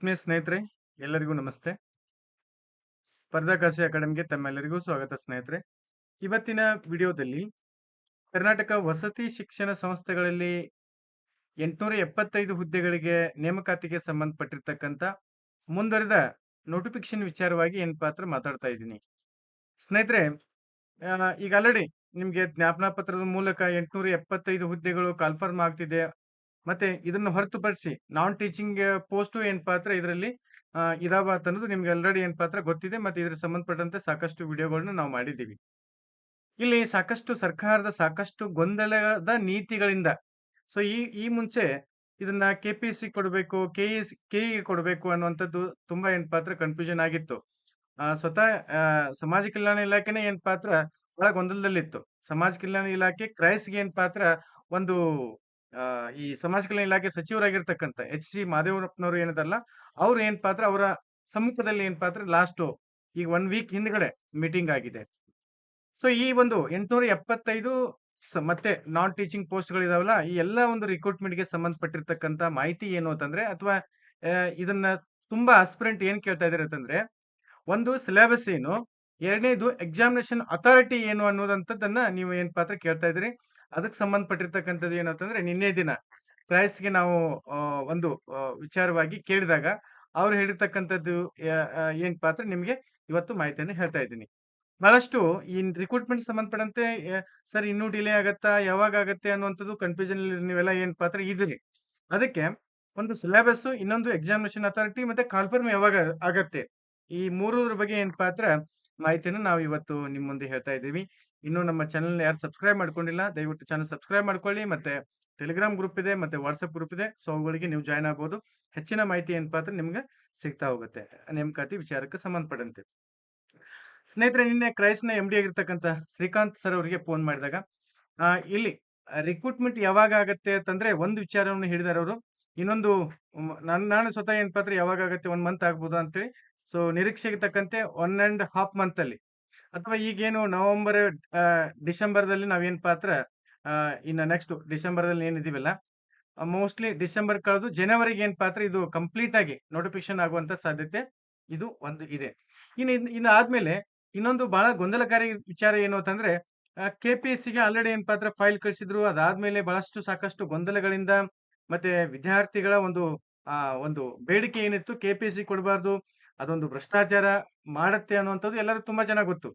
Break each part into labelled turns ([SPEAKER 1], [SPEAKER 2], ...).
[SPEAKER 1] ಆತ್ಮೀಯ ಸ್ನೇಹಿತರೆ, ಎಲ್ಲರಿಗೂ ನಮಸ್ತೆ. ಸ್ಪರ್ಧಾಕಾಶಿ ಅಕಾಡೆಮಿಗೆ ತಮ್ಮೆಲ್ಲರಿಗೂ ಸ್ವಾಗತ ಸ್ನೇಹಿತರೆ. ಇವತ್ತಿನ ವಿಡಿಯೋದಲ್ಲಿ ಕರ್ನಾಟಕ ವಸತಿ ಶಿಕ್ಷಣ ಸಂಸ್ಥೆಗಳಲ್ಲಿ ಎಂಟುನೂರ ಎಪ್ಪತ್ತೈದು ಹುದ್ದೆಗಳಿಗೆ ನೇಮಕಾತಿಗೆ ಸಂಬಂಧಪಟ್ಟಿರ್ತಕ್ಕಂಥ ಮುಂದುವರೆದ ನೋಟಿಫಿಕೇಶನ್ ವಿಚಾರವಾಗಿ ಏನ್ ಪಾತ್ರ ಮಾತಾಡ್ತಾ ಇದ್ದೀನಿ. ಸ್ನೇಹಿತರೆ ಈಗ ಆಲ್ರೆಡಿ ನಿಮಗೆ ಜ್ಞಾಪನಾ ಪತ್ರದ ಮೂಲಕ ಎಂಟುನೂರ ಎಪ್ಪತ್ತೈದು ಹುದ್ದೆಗಳು ಕಾಲ್ಫರ್ಮ್ ಆಗ್ತಿದೆ. ಮತ್ತೆ ಇದನ್ನು ಹೊರತುಪಡಿಸಿ ನಾನ್ ಟೀಚಿಂಗ್ ಪೋಸ್ಟ್ ಏನ್ ಪಾತ್ರ ಇದರಲ್ಲಿ ಇದಾವ ಅನ್ನೋದು ನಿಮ್ಗೆ ಆಲ್ರೆಡಿ ಏನ್ ಪಾತ್ರ ಗೊತ್ತಿದೆ, ಮತ್ತೆ ಇದ್ರ ಸಂಬಂಧಪಟ್ಟಂತೆ ಸಾಕಷ್ಟು ವಿಡಿಯೋಗಳನ್ನ ನಾವು ಮಾಡಿದ್ದೀವಿ. ಇಲ್ಲಿ ಸಾಕಷ್ಟು ಸರ್ಕಾರದ ಸಾಕಷ್ಟು ಗೊಂದಲದ ನೀತಿಗಳಿಂದ ಸೊ ಈ ಈ ಮುಂಚೆ ಇದನ್ನ ಕೆ ಪಿ ಎಸ್ ಸಿ ಕೊಡಬೇಕು ಕೆ ಎಸ್ ಕೆ ಕೊಡಬೇಕು ಅನ್ನುವಂಥದ್ದು ತುಂಬಾ ಏನ್ ಪಾತ್ರ ಕನ್ಫ್ಯೂಷನ್ ಆಗಿತ್ತು. ಸ್ವತಃ ಸಮಾಜ ಕಲ್ಯಾಣ ಇಲಾಖೆನೇ ಏನ್ ಪಾತ್ರ ಬಹಳ ಗೊಂದಲದಲ್ಲಿತ್ತು ಸಮಾಜ ಕಲ್ಯಾಣ ಇಲಾಖೆ ಕ್ರೈಸ್ಗೆ ಏನ್ ಪಾತ್ರ ಒಂದು ಈ ಸಮಾಜ ಕಲ್ಯಾಣ ಇಲಾಖೆ ಸಚಿವರಾಗಿರ್ತಕ್ಕಂಥ ಎಚ್ ಸಿ ಮಾದೇವರಪ್ಪನವರು ಏನಿದಾರಲ್ಲ ಅವ್ರು ಏನ್ ಪಾತ್ರ, ಅವರ ಸಮ್ಮುಖದಲ್ಲಿ ಏನ್ ಪಾತ್ರ, ಲಾಸ್ಟ್ ಈಗ ಒನ್ ವೀಕ್ ಹಿಂದ್ಗಡೆ ಮೀಟಿಂಗ್ ಆಗಿದೆ. ಸೊ ಈ ಒಂದು ಎಂಟುನೂರ ಎಪ್ಪತ್ತೈದು ಮತ್ತೆ ನಾನ್ ಟೀಚಿಂಗ್ ಪೋಸ್ಟ್ ಗಳಿದಾವಲ್ಲ, ಈ ಎಲ್ಲ ಒಂದು ರಿಕ್ರೂಟ್ಮೆಂಟ್ಗೆ ಸಂಬಂಧಪಟ್ಟಿರ್ತಕ್ಕಂಥ ಮಾಹಿತಿ ಏನು ಅಂತಂದ್ರೆ, ಅಥವಾ ಇದನ್ನ ತುಂಬಾ ಆಸ್ಪಿರೆಂಟ್ ಏನ್ ಕೇಳ್ತಾ ಇದಾರೆ ಅಂತಂದ್ರೆ, ಒಂದು ಸಿಲೆಬಸ್ ಏನು, ಎರಡನೇದು ಎಕ್ಸಾಮಿನೇಷನ್ ಅಥಾರಿಟಿ ಏನು ಅನ್ನೋದಂಥದ್ದನ್ನ ನೀವು ಏನ್ ಪಾತ್ರ ಕೇಳ್ತಾ ಇದ್ರಿ ಅದಕ್ಕೆ ಸಂಬಂಧಪಟ್ಟಿರ್ತಕ್ಕಂಥದ್ದು ಏನು ಅಂತಂದ್ರೆ ನಿನ್ನೆ ದಿನ ಕ್ರೈಸ್ಗೆ ನಾವು ಒಂದು ವಿಚಾರವಾಗಿ ಕೇಳಿದಾಗ ಅವ್ರು ಹೇಳಿರ್ತಕ್ಕಂಥದ್ದು ಏನ್ ಪಾತ್ರ ನಿಮ್ಗೆ ಇವತ್ತು ಮಾಹಿತಿಯನ್ನು ಹೇಳ್ತಾ ಇದ್ದೀನಿ. ಬಹಳಷ್ಟು ಈ ರಿಕ್ರೂಟ್ಮೆಂಟ್ ಸಂಬಂಧಪಟ್ಟಂತೆ ಸರ್ ಇನ್ನೂ ಡಿಲೇ ಆಗತ್ತಾ, ಯಾವಾಗ ಆಗತ್ತೆ ಅನ್ನುವಂಥದ್ದು ಕನ್ಫ್ಯೂಷನ್ ನೀವೆಲ್ಲ ಏನ್ ಪಾತ್ರ ಇದ್ರಿ ಅದಕ್ಕೆ ಒಂದು ಸಿಲೆಬಸ್ ಇನ್ನೊಂದು ಎಕ್ಸಾಮಿನೇಷನ್ ಅಥಾರಿಟಿ ಮತ್ತೆ ಕಾನ್ಫರ್ಮ್ ಯಾವಾಗ ಆಗತ್ತೆ. ಈ ಮೂರರ ಬಗ್ಗೆ ಏನ್ ಪಾತ್ರ ಮಾಹಿತಿಯನ್ನು ನಾವು ಇವತ್ತು ನಿಮ್ಮ ಮುಂದೆ ಹೇಳ್ತಾ ಇದ್ದೀವಿ. ಇನ್ನು ನಮ್ಮ ಚಾನಲ್ ಯಾರು ಸಬ್ಸ್ಕ್ರೈಬ್ ಮಾಡ್ಕೊಂಡಿಲ್ಲ, ದಯವಿಟ್ಟು ಚಾನಲ್ ಸಬ್ಸ್ಕ್ರೈಬ್ ಮಾಡ್ಕೊಳ್ಳಿ ಮತ್ತೆ ಟೆಲಿಗ್ರಾಮ್ ಗ್ರೂಪ್ ಇದೆ, ಮತ್ತೆ ವಾಟ್ಸಪ್ ಗ್ರೂಪ್ ಇದೆ. ಸೊ ಅವುಗಳಿಗೆ ನೀವು ಜಾಯ್ನ್ ಆಗ್ಬೋದು. ಹೆಚ್ಚಿನ ಮಾಹಿತಿ ಏನ್ ಅಂದ್ರೆ ನಿಮ್ಗೆ ಸಿಗ್ತಾ ಹೋಗುತ್ತೆ. ನೇಮಕಾತಿ ವಿಚಾರಕ್ಕೆ ಸಂಬಂಧಪಟ್ಟಂತೆ. ಸ್ನೇಹಿತರೆ, ನಿನ್ನೆ ಕ್ರೈಸ್ನ ಎಂ ಡಿ ಆಗಿರ್ತಕ್ಕಂಥ ಶ್ರೀಕಾಂತ್ ಸರ್ ಅವರಿಗೆ ಫೋನ್ ಮಾಡಿದಾಗ ಇಲ್ಲಿ ರಿಕ್ರೂಟ್ಮೆಂಟ್ ಯಾವಾಗ ಆಗತ್ತೆ ಅಂತಂದ್ರೆ ಒಂದು ವಿಚಾರವನ್ನು ಹೇಳಿದಾರೆ ಅವರು. ಇನ್ನೊಂದು ನಾನು ನಾನು ಸ್ವತಃ ಏನ್ ಅಂದ್ರೆ ಯಾವಾಗ ಆಗತ್ತೆ, ಒಂದು ಮಂತ್ ಆಗ್ಬೋದು ಅಂತೇಳಿ ಸೊ ನಿರೀಕ್ಷೆಗೆ ತಕ್ಕಂತೆ ಒನ್ ಅಂಡ್ ಹಾಫ್ ಮಂತ್ ಅಲ್ಲಿ. ಅಥವಾ ಈಗೇನು ನವೆಂಬರ್ ಡಿಸೆಂಬರ್ದಲ್ಲಿ ನಾವೇನು ಪಾತ್ರ ಇನ್ನು ನೆಕ್ಸ್ಟ್ ಡಿಸೆಂಬರ್ದಲ್ಲಿ ಏನಿದೀವಲ್ಲ ಮೋಸ್ಟ್ಲಿ ಡಿಸೆಂಬರ್ ಕಳೆದು ಜನವರಿಗೆ ಏನ್ ಪಾತ್ರ, ಇದು ಕಂಪ್ಲೀಟ್ ಆಗಿ ನೋಟಿಫಿಕೇಶನ್ ಆಗುವಂತ ಸಾಧ್ಯತೆ ಇದು ಒಂದು ಇದೆ. ಇನ್ನು ಇನ್ನು ಆದ್ಮೇಲೆ ಇನ್ನೊಂದು ಬಹಳ ಗೊಂದಲಕಾರಿ ವಿಚಾರ ಏನು ಅಂತಂದ್ರೆ ಕೆ ಪಿ ಎಸ್ ಸಿಗೆ ಆಲ್ರೆಡಿ ಏನ್ ಪಾತ್ರ ಫೈಲ್ ಕಳಿಸಿದ್ರು, ಅದಾದ್ಮೇಲೆ ಬಹಳಷ್ಟು ಸಾಕಷ್ಟು ಗೊಂದಲಗಳಿಂದ ಮತ್ತೆ ವಿದ್ಯಾರ್ಥಿಗಳ ಒಂದು ಒಂದು ಬೇಡಿಕೆ ಏನಿತ್ತು ಕೆ ಪಿ ಎಸ್ ಸಿ ಕೊಡಬಾರ್ದು ಅದೊಂದು ಭ್ರಷ್ಟಾಚಾರ ಮಾಡುತ್ತೆ ಅನ್ನುವಂಥದ್ದು ಎಲ್ಲರೂ ತುಂಬಾ ಚೆನ್ನಾಗಿ ಗೊತ್ತು.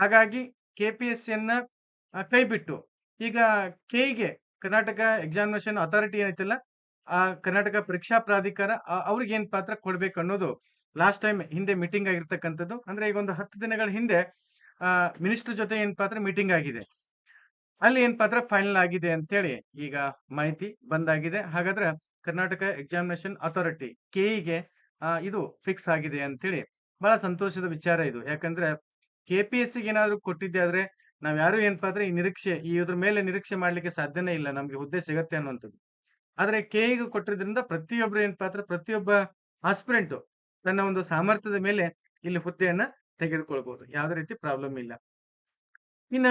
[SPEAKER 1] ಹಾಗಾಗಿ ಕೆ ಪಿ ಎಸ್ ಸಿಯನ್ನ ಕೈ ಬಿಟ್ಟು ಈಗ ಕೆಗೆ ಕರ್ನಾಟಕ ಎಕ್ಸಾಮಿನೇಷನ್ ಅಥಾರಿಟಿ ಏನೈತಲ್ಲ, ಆ ಕರ್ನಾಟಕ ಪರೀಕ್ಷಾ ಪ್ರಾಧಿಕಾರ ಅವ್ರಿಗೆ ಏನ್ ಪಾತ್ರ ಕೊಡ್ಬೇಕು ಅನ್ನೋದು ಲಾಸ್ಟ್ ಟೈಮ್ ಹಿಂದೆ ಮೀಟಿಂಗ್ ಆಗಿರ್ತಕ್ಕಂಥದ್ದು. ಅಂದ್ರೆ ಈಗ ಒಂದು ಹತ್ತು ದಿನಗಳ ಹಿಂದೆ ಮಿನಿಸ್ಟರ್ ಜೊತೆ ಏನ್ ಪಾತ್ರ ಮೀಟಿಂಗ್ ಆಗಿದೆ. ಅಲ್ಲಿ ಏನ್ ಪಾತ್ರ ಫೈನಲ್ ಆಗಿದೆ ಅಂತೇಳಿ ಈಗ ಮಾಹಿತಿ ಬಂದಾಗಿದೆ. ಹಾಗಾದ್ರೆ ಕರ್ನಾಟಕ ಎಕ್ಸಾಮಿನೇಷನ್ ಅಥಾರಿಟಿ ಕೆಇಗೆ ಇದು ಫಿಕ್ಸ್ ಆಗಿದೆ ಅಂತೇಳಿ ಬಹಳ ಸಂತೋಷದ ವಿಚಾರ ಇದು. ಯಾಕಂದ್ರೆ ಕೆ ಪಿ ಎಸ್ ಸಿಗೆ ಏನಾದ್ರು ಕೊಟ್ಟಿದ್ದೆ ಆದ್ರೆ ನಾವ್ ಯಾರು ಏನಪ್ಪಾ ಅಂದ್ರೆ ಈ ನಿರೀಕ್ಷೆ, ಈ ಇದ್ರ ಮೇಲೆ ನಿರೀಕ್ಷೆ ಮಾಡ್ಲಿಕ್ಕೆ ಸಾಧ್ಯನೇ ಇಲ್ಲ, ನಮ್ಗೆ ಹುದ್ದೆ ಸಿಗತ್ತೆ ಅನ್ನುವಂಥದ್ದು ಆದ್ರೆ ಕೆ ಕೆಇಗೆ ಕೊಟ್ಟಿದ್ರಿಂದ ಪ್ರತಿಯೊಬ್ರು ಏನಪ್ಪಾ ಅಂದ್ರೆ ಪ್ರತಿಯೊಬ್ಬ ಆಸ್ಪಿರೆಂಟ್ ತನ್ನ ಒಂದು ಸಾಮರ್ಥ್ಯದ ಮೇಲೆ ಇಲ್ಲಿ ಹುದ್ದೆಯನ್ನ ತೆಗೆದುಕೊಳ್ಬಹುದು ಯಾವುದೇ ರೀತಿ ಪ್ರಾಬ್ಲಮ್ ಇಲ್ಲ. ಇನ್ನ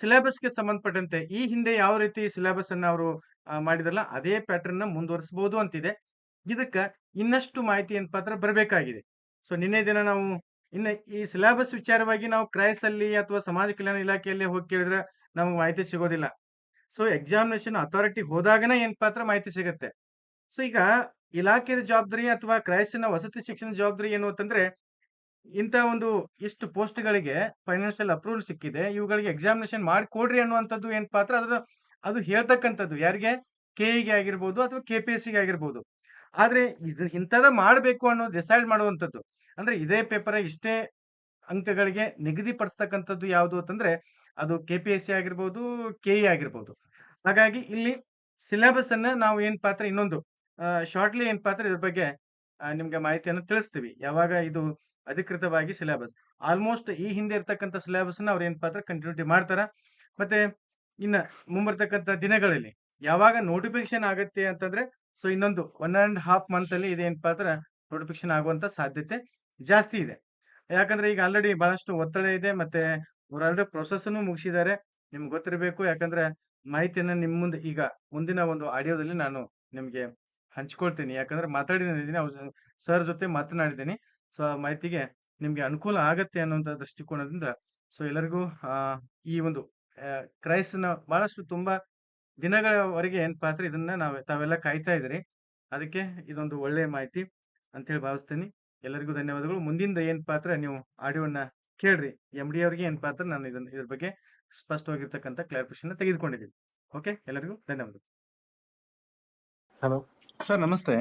[SPEAKER 1] ಸಿಲೆಬಸ್ಗೆ ಸಂಬಂಧಪಟ್ಟಂತೆ ಈ ಹಿಂದೆ ಯಾವ ರೀತಿ ಸಿಲೆಬಸ್ ಅನ್ನ ಅವರು ಮಾಡಿದ್ರಲ್ಲ, ಅದೇ ಪ್ಯಾಟರ್ನ್ನ ಮುಂದುವರಿಸಬಹುದು ಅಂತಿದೆ. ಇದಕ್ಕ ಇನ್ನಷ್ಟು ಮಾಹಿತಿ ಏನ್ ಪಾತ್ರ ಬರಬೇಕಾಗಿದೆ. ಸೊ ನಿನ್ನೆ ದಿನ ನಾವು ಇನ್ನ ಈ ಸಿಲೆಬಸ್ ವಿಚಾರವಾಗಿ ನಾವು ಕ್ರೈಸಲ್ಲಿ ಅಥವಾ ಸಮಾಜ ಕಲ್ಯಾಣ ಇಲಾಖೆಯಲ್ಲಿ ಹೋಗಿ ಕೇಳಿದ್ರೆ ನಮಗೆ ಮಾಹಿತಿ ಸಿಗೋದಿಲ್ಲ. ಸೊ ಎಕ್ಸಾಮಿನೇಷನ್ ಅಥಾರಿಟಿ ಹೋದಾಗನೇ ಏನ್ ಪಾತ್ರ ಮಾಹಿತಿ ಸಿಗುತ್ತೆ. ಸೊ ಈಗ ಇಲಾಖೆಯ ಜವಾಬ್ದಾರಿ ಅಥವಾ ಕ್ರೈಸ್ನ ವಸತಿ ಶಿಕ್ಷಣ ಜವಾಬ್ದಾರಿ ಏನು ಅಂತಂದ್ರೆ ಇಂಥ ಒಂದು ಇಷ್ಟು ಪೋಸ್ಟ್ಗಳಿಗೆ ಫೈನಾನ್ಷಿಯಲ್ ಅಪ್ರೂವಲ್ ಸಿಕ್ಕಿದೆ. ಇವುಗಳಿಗೆ ಎಕ್ಸಾಮಿನೇಷನ್ ಮಾಡಿಕೊಡ್ರಿ ಅನ್ನುವಂಥದ್ದು ಏನ್ ಪಾತ್ರ ಅದು ಅದು ಹೇಳ್ತಕ್ಕಂಥದ್ದು. ಯಾರಿಗೆ? ಕೆಇಗೆ ಆಗಿರ್ಬೋದು ಅಥವಾ ಕೆ ಪಿ ಎಸ್ ಸಿಗೆ ಆಗಿರ್ಬೋದು. ಆದ್ರೆ ಇದು ಇಂಥದ ಮಾಡಬೇಕು ಅನ್ನೋ ಡಿಸೈಡ್ ಮಾಡುವಂಥದ್ದು. ಅಂದ್ರೆ ಇದೇ ಪೇಪರ್ ಇಷ್ಟೇ ಅಂಕಗಳಿಗೆ ನಿಗದಿಪಡಿಸ್ತಕ್ಕಂಥದ್ದು ಯಾವುದು ಅಂತಂದ್ರೆ ಅದು ಕೆ ಪಿ ಎಸ್ ಸಿ ಆಗಿರ್ಬೋದು ಕೆ ಇ ಆಗಿರ್ಬೋದು. ಹಾಗಾಗಿ ಇಲ್ಲಿ ಸಿಲೆಬಸ್ ಅನ್ನ ನಾವು ಏನ್ ಪಾತ್ರ ಇನ್ನೊಂದು ಶಾರ್ಟ್ಲಿ ಏನ್ ಪಾತ್ರ ಇದ್ರ ಬಗ್ಗೆ ನಿಮ್ಗೆ ಮಾಹಿತಿಯನ್ನು ತಿಳಿಸ್ತೀವಿ. ಯಾವಾಗ ಇದು ಅಧಿಕೃತವಾಗಿ ಸಿಲೆಬಸ್ ಆಲ್ಮೋಸ್ಟ್ ಈ ಹಿಂದೆ ಇರ್ತಕ್ಕಂಥ ಸಿಲೆಬಸ್ ಅನ್ನ ಅವ್ರು ಏನ್ ಪಾತ್ರ ಕಂಟಿನ್ಯೂಟಿ ಮಾಡ್ತಾರ? ಮತ್ತೆ ಇನ್ನ ಮುಂಬರ್ತಕ್ಕಂಥ ದಿನಗಳಲ್ಲಿ ಯಾವಾಗ ನೋಟಿಫಿಕೇಶನ್ ಆಗುತ್ತೆ ಅಂತಂದ್ರೆ ಸೊ ಇನ್ನೊಂದು ಒನ್ ಅಂಡ್ ಹಾಫ್ ಮಂತ್ ಅಲ್ಲಿ ಇದೇನಪ್ಪ ಅಂದ್ರೆ ನೋಟಿಫಿಕೇಶನ್ ಆಗುವಂತ ಸಾಧ್ಯತೆ ಜಾಸ್ತಿ ಇದೆ. ಯಾಕಂದ್ರೆ ಈಗ ಆಲ್ರೆಡಿ ಬಹಳಷ್ಟು ಒತ್ತಡ ಇದೆ, ಮತ್ತೆ ಅವ್ರು ಆಲ್ರೆಡಿ ಪ್ರೊಸೆಸ್ ಮುಗಿಸಿದ್ದಾರೆ. ನಿಮ್ಗೆ ಗೊತ್ತಿರಬೇಕು, ಯಾಕಂದ್ರೆ ಮಾಹಿತಿಯನ್ನು ನಿಮ್ಮ ಮುಂದೆ ಈಗ ಮುಂದಿನ ಒಂದು ಆಡಿಯೋದಲ್ಲಿ ನಾನು ನಿಮಗೆ ಹಂಚ್ಕೊಳ್ತೀನಿ. ಯಾಕಂದ್ರೆ ಮಾತಾಡಿದ್ದೀನಿ ಅವ್ರ ಸರ್ ಜೊತೆ ಮಾತನಾಡಿದ್ದೀನಿ. ಸೊ ಆ ಮಾಹಿತಿಗೆ ನಿಮ್ಗೆ ಅನುಕೂಲ ಆಗತ್ತೆ ಅನ್ನುವಂಥ ದೃಷ್ಟಿಕೋನದಿಂದ ಸೊ ಎಲ್ಲರಿಗೂ ಈ ಒಂದು ಕ್ರೈಸ್ನ ಬಹಳಷ್ಟು ತುಂಬಾ ದಿನಗಳವರೆಗೆ ಏನ್ ಪಾತ್ರ ಇದನ್ನ ನಾವ್ ತಾವೆಲ್ಲ ಕಾಯ್ತಾ ಇದ್ರಿ ಅದಕ್ಕೆ ಇದೊಂದು ಒಳ್ಳೆಯ ಮಾಹಿತಿ ಅಂತ ಹೇಳಿ ಭಾವಿಸ್ತೀನಿ. ಎಲ್ಲರಿಗೂ ಧನ್ಯವಾದಗಳು. ಮುಂದಿಂದ ಏನ್ ಪಾತ್ರ ನೀವು ಆಡಿಯೋನ ಕೇಳ್ರಿ. ಎಂ ಡಿ ಅವ್ರಿಗೆ ಏನಪ್ಪಾ ಅಂದ್ರೆ ನಾನು ಇದನ್ನ ಇದ್ರ ಬಗ್ಗೆ ಸ್ಪಷ್ಟವಾಗಿರ್ತಕ್ಕಂಥ ಕ್ಲಾರಿಫಿಕೇಶನ್ ತೆಗೆದುಕೊಂಡಿದ್ದೀನಿ. ಓಕೆ ಎಲ್ಲರಿಗೂ ಧನ್ಯವಾದಗಳು.
[SPEAKER 2] ಹಲೋ
[SPEAKER 3] ಸರ್ ನಮಸ್ತೆ.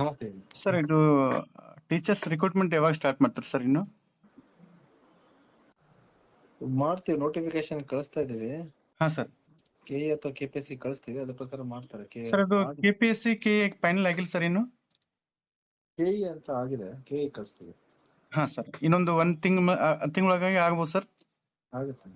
[SPEAKER 2] ನಮಸ್ತೆ.
[SPEAKER 3] ಸರ್ ಇದು ಟೀಚರ್ಸ್ ರಿಕ್ರೂಟ್ಮೆಂಟ್ ಯಾವಾಗ ಸ್ಟಾರ್ಟ್ ಮಾಡ್ತಾರೆ ಸರ್ ಇನ್ನು?
[SPEAKER 2] ಮಾಡ್ತೀವಿ ನೋಟಿಫಿಕೇಶನ್ ಕಳಿಸ್ತಾ ಇದೀವಿ
[SPEAKER 3] ಹಾ ಸರ್.
[SPEAKER 2] ಕೆ ಅಥವಾ ಕೆ ಪಿ ಎಸ್ ಸಿ ಕಳಿಸ್ತೀವಿ ಅದ್ರ ಪ್ರಕಾರ ಮಾಡ್ತಾರೆ. ಕೆ
[SPEAKER 3] ಸರ್ ಅದು K P S C K final ಆಗಿಲ್ಲ ಸರ್ ಇನ್ನು?
[SPEAKER 2] ಕೆ ಅಂತ ಆಗಿದೆ ಕೆ ಕಳಿಸ್ತೀವಿ.
[SPEAKER 3] ಹಾ ಸರ್ ಇನ್ನೊಂದು ಒಂದ್ ತಿಂಗ್ ತಿಂಗಳೊಳಗಾಗಿ ಆಗ್ಬೋದು ಸರ್
[SPEAKER 2] ಆಗುತ್ತೆ.